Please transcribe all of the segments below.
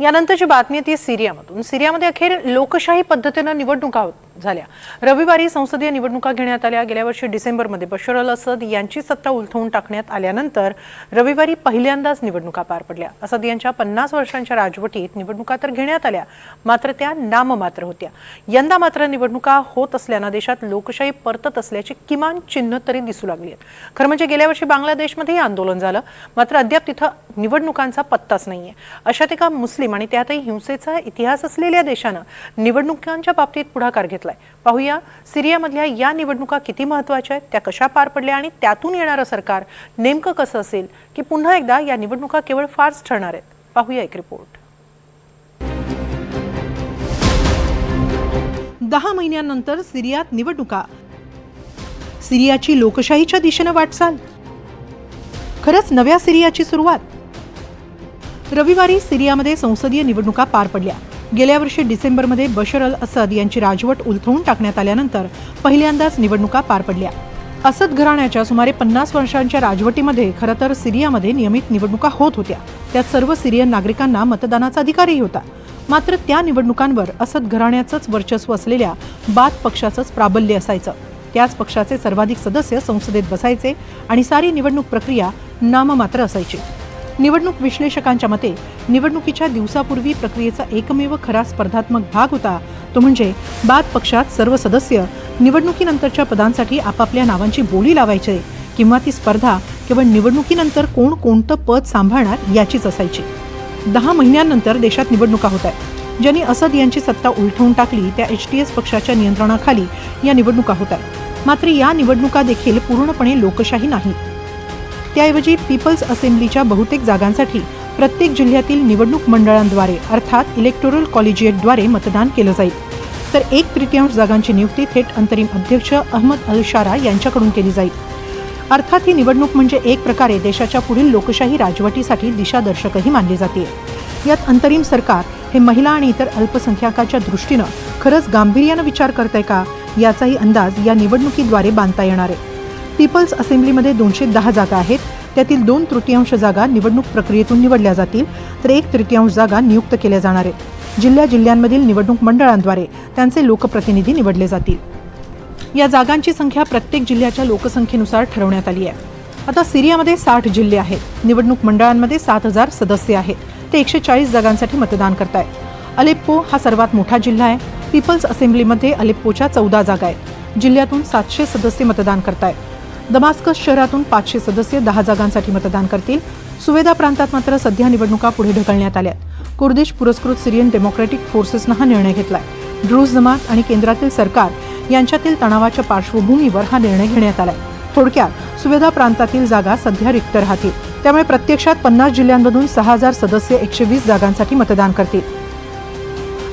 यानंतरची बातमी आहे ती सिरियामधून. सिरियामध्ये अखेर लोकशाही पद्धतीनं निवडणुका होत झाल्या. रविवारी संसदीय निवडणुका घेण्यात आल्या. गेल्या वर्षी डिसेंबरमध्ये बशर अल असद यांची सत्ता उलथवून टाकण्यात आल्यानंतर रविवारी पहिल्यांदाच निवडणुका पार पडल्या. असद यांच्या पन्नास वर्षांच्या राजवटीत निवडणुका तर घेण्यात आल्या मात्र त्या नाममात्र होत्या. यंदा मात्र निवडणुका होत असल्यानं देशात लोकशाही परतत असल्याची किमान चिन्ह तरी दिसू लागली आहेत. खरं म्हणजे गेल्या वर्षी बांगलादेशमध्येही आंदोलन झालं मात्र अद्याप तिथं निवडणुकांचा पत्ताच नाहीये. अशात एका मुस्लिम आणि त्यातही हिंसेचा इतिहास असलेल्या देशानं निवडणुकांच्या बाबतीत पुढाकार घेतला. घेतलाय पाहूया सिरियामधल्या या निवडणुका किती महत्त्वाच्या आहेत त्या कशा पार पडल्या आणि त्यातून येणारं सरकार नेमकं कसं असेल की पुन्हा एकदा या निवडणुका केवळ फारच ठरणार आहेत. पाहूया एक रिपोर्ट. दहा महिन्यानंतर सिरियात निवडणुका. सिरियाची लोकशाहीच्या दिशेनं वाटचाल. खरंच नव्या सिरियाची सुरुवात. रविवारी सिरियामध्ये संसदीय निवडणुका पार पडल्या. गेल्या वर्षी डिसेंबरमध्ये बशर अल असद यांची राजवट उलथवून टाकण्यात आल्यानंतर पहिल्यांदाच निवडणुका पार पडल्या. असद घराण्याच्या सुमारे पन्नास वर्षांच्या राजवटीमध्ये खरं तर सिरियामध्ये नियमित निवडणुका होत होत्या. त्यात सर्व सिरियन नागरिकांना मतदानाचा अधिकारही होता. मात्र त्या निवडणुकांवर असद घराण्याचंच वर्चस्व असलेल्या बाद पक्षाचंच प्राबल्य असायचं. त्याच पक्षाचे सर्वाधिक सदस्य संसदेत बसायचे आणि सारी निवडणूक प्रक्रिया नाममात्र असायची. निवडणूक विश्लेषकांच्या मते निवडणुकीच्या दिवसापूर्वी प्रक्रियेचा एकमेव खरा स्पर्धात्मक भाग होता. तो म्हणजे बाद पक्षात सर्व सदस्य निवडणुकीनंतरच्या पदांसाठी आपापल्या नावांची बोली लावायचे किंवा ती स्पर्धा केवळ निवडणुकीनंतर कोण कोणतं पद सांभाळणार याचीच असायची. दहा महिन्यांनंतर देशात निवडणुका होत आहेत. ज्यांनी असद यांची सत्ता उलटवून टाकली त्या एच टी एस पक्षाच्या नियंत्रणाखाली या निवडणुका होत आहेत. मात्र या निवडणुका देखील पूर्णपणे लोकशाही नाही. त्याऐवजी पीपल्स असेंब्लीच्या बहुतेक जागांसाठी प्रत्येक जिल्ह्यातील निवडणूक मंडळांद्वारे अर्थात इलेक्टोरल कॉलेजिएटद्वारे मतदान केलं जाईल. तर एक तृतीयांश जागांची नियुक्ती थेट अंतरिम अध्यक्ष अहमद अल शारा यांच्याकडून केली जाईल. अर्थात ही निवडणूक म्हणजे एक प्रकारे देशाच्या पुढील लोकशाही राजवटीसाठी दिशादर्शकही मानली जाते. यात अंतरिम सरकार हे महिला आणि इतर अल्पसंख्याकाच्या दृष्टीनं खरंच गांभीर्यानं विचार करतंय का याचाही अंदाज या निवडणुकीद्वारे बांधता येणार आहे. पीपल्स असेंब्लीमध्ये दोनशे दहा जागा आहेत. त्यातील दोन तृतीयांश जागा निवडणूक प्रक्रियेतून निवडल्या जातील. तर एक तृतीयांश जागा नियुक्त केल्या जाणार आहेत. जिल्ह्या जिल्ह्यांमधील निवडणूक मंडळांद्वारे त्यांचे लोकप्रतिनिधी निवडले जातील. या जागांची संख्या प्रत्येक जिल्ह्याच्या लोकसंख्येनुसार ठरवण्यात आली आहे. आता सिरियामध्ये साठ जिल्हे आहेत. निवडणूक मंडळांमध्ये सात हजार सदस्य आहेत. ते एकशे चाळीस जागांसाठी मतदान करतायत. अलेप्पो हा सर्वात मोठा जिल्हा आहे. पीपल्स असेंब्लीमध्ये अलेप्पोच्या चौदा जागा आहेत. जिल्ह्यातून सातशे सदस्य मतदान करतायत. दमास्कस शहरातून पाचशे सदस्य दहा जागांसाठी मतदान करतील. सुवेदा प्रांतात मात्र सध्या निवडणुका पुढे ढकलण्यात आल्यात. कुर्दिश पुरस्कृत सिरियन डेमोक्रॅटिक फोर्सेसनं हा निर्णय घेतलाय. ड्रूज जमात आणि केंद्रातील सरकार यांच्यातील तणावाच्या पार्श्वभूमीवर हा निर्णय घेण्यात आलाय. थोडक्यात सुवेदा प्रांतातील जागा सध्या रिक्त राहतील. त्यामुळे प्रत्यक्षात पन्नास जिल्ह्यांमधून सहा हजार सदस्य एकशे वीस जागांसाठी मतदान करतील.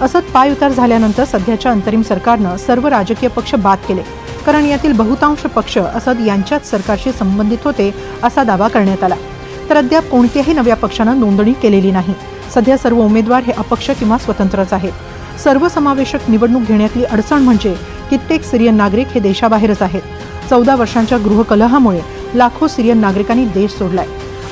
असत पायउतार झाल्यानंतर सध्याच्या अंतरिम सरकारनं सर्व राजकीय पक्ष बाद केले. कारण यातील बहुतांश पक्ष असद यांच्याच सरकारशी संबंधित होते असा दावा करण्यात आला. तर अद्याप कोणत्याही नव्या पक्षानं नोंदणी केलेली नाही. सध्या सर्व उमेदवार हे अपक्ष किंवा स्वतंत्रच आहेत. सर्वसमावेशक निवडणूक घेण्यातली अडचण म्हणजे कित्येक सिरियन नागरिक हे देशाबाहेरच आहेत. चौदा वर्षांच्या गृहकलहामुळे लाखो सिरियन नागरिकांनी देश सोडलाय.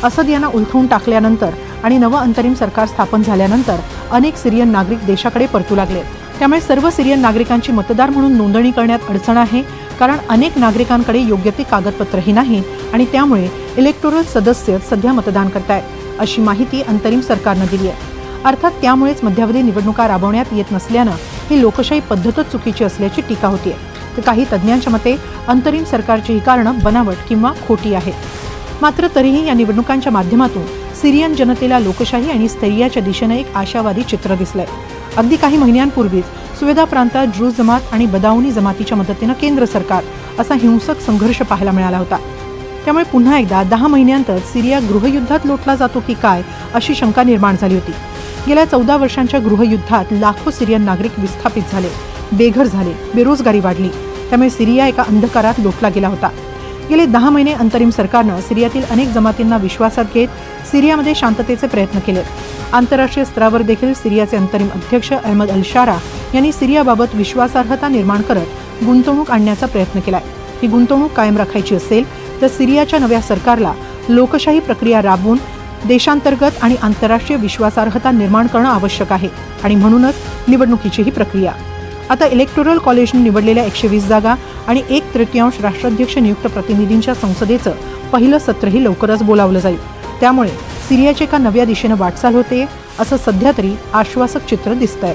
असद यांना उलथवून टाकल्यानंतर आणि नवं अंतरिम सरकार स्थापन झाल्यानंतर अनेक सिरियन नागरिक देशाकडे परतू लागले. त्यामुळे सर्व सिरियन नागरिकांची मतदार म्हणून नोंदणी करण्यात अडचण आहे कारण अनेक नागरिकांकडे योग्य ते कागदपत्रही नाही आणि त्यामुळे इलेक्टोरल सदस्य सध्या मतदान करतायत अशी माहिती अंतरिम सरकारनं दिली आहे. अर्थात त्यामुळेच मध्यावधी निवडणुका राबवण्यात येत नसल्यानं ही लोकशाही पद्धतच चुकीची असल्याची टीका होतीये. तर काही तज्ज्ञांच्या मते अंतरिम सरकारची ही कारणं बनावट किंवा खोटी आहेत. मात्र तरीही या निवडणुकांच्या माध्यमातून सिरियन जनतेला लोकशाही आणि स्थैर्याच्या दिशेनं एक आशावादी चित्र दिसलंय. अगदी काही महिन्यांपूर्वीच सुवेदा प्रांतात ड्रूज जमात आणि बदावनी जमातीच्या मदतीनं केंद्र सरकार असा हिंसक संघर्ष पाहायला मिळाला होता. त्यामुळे पुन्हा एकदा दहा महिन्यांतर सिरिया गृहयुद्धात लोटला जातो की काय अशी शंका निर्माण झाली होती. गेल्या चौदा वर्षांच्या गृहयुद्धात लाखो सिरियन नागरिक विस्थापित झाले बेघर झाले बेरोजगारी वाढली. त्यामुळे सिरिया एका अंधकारात लोटला गेला होता. गेले दहा महिने अंतरिम सरकारनं सिरियातील अनेक जमातींना विश्वासात घेत सिरियामध्ये शांततेचे प्रयत्न केले. आंतरराष्ट्रीय स्तरावर देखील सिरियाचे अंतरिम अध्यक्ष अहमद अल शारा यांनी सिरियाबाबत विश्वासार्हता निर्माण करत गुंतवणूक आणण्याचा प्रयत्न केलाय. ही गुंतवणूक कायम राखायची असेल तर सिरियाच्या नव्या सरकारला लोकशाही प्रक्रिया राबवून देशांतर्गत आणि आंतरराष्ट्रीय विश्वासार्हता निर्माण करणं आवश्यक आहे आणि म्हणूनच निवडणुकीची ही प्रक्रिया. आता इलेक्टोरल कॉलेजने निवडलेल्या एकशे वीस जागा आणि एक तृतीयांश राष्ट्राध्यक्ष नियुक्त प्रतिनिधींच्या संसदेचं पहिलं सत्रही लवकरच बोलावलं जाईल. त्यामुळे सिरियाची एका नव्या दिशेनं वाटचाल होते असं सध्या तरी आश्वासक चित्र दिसतंय.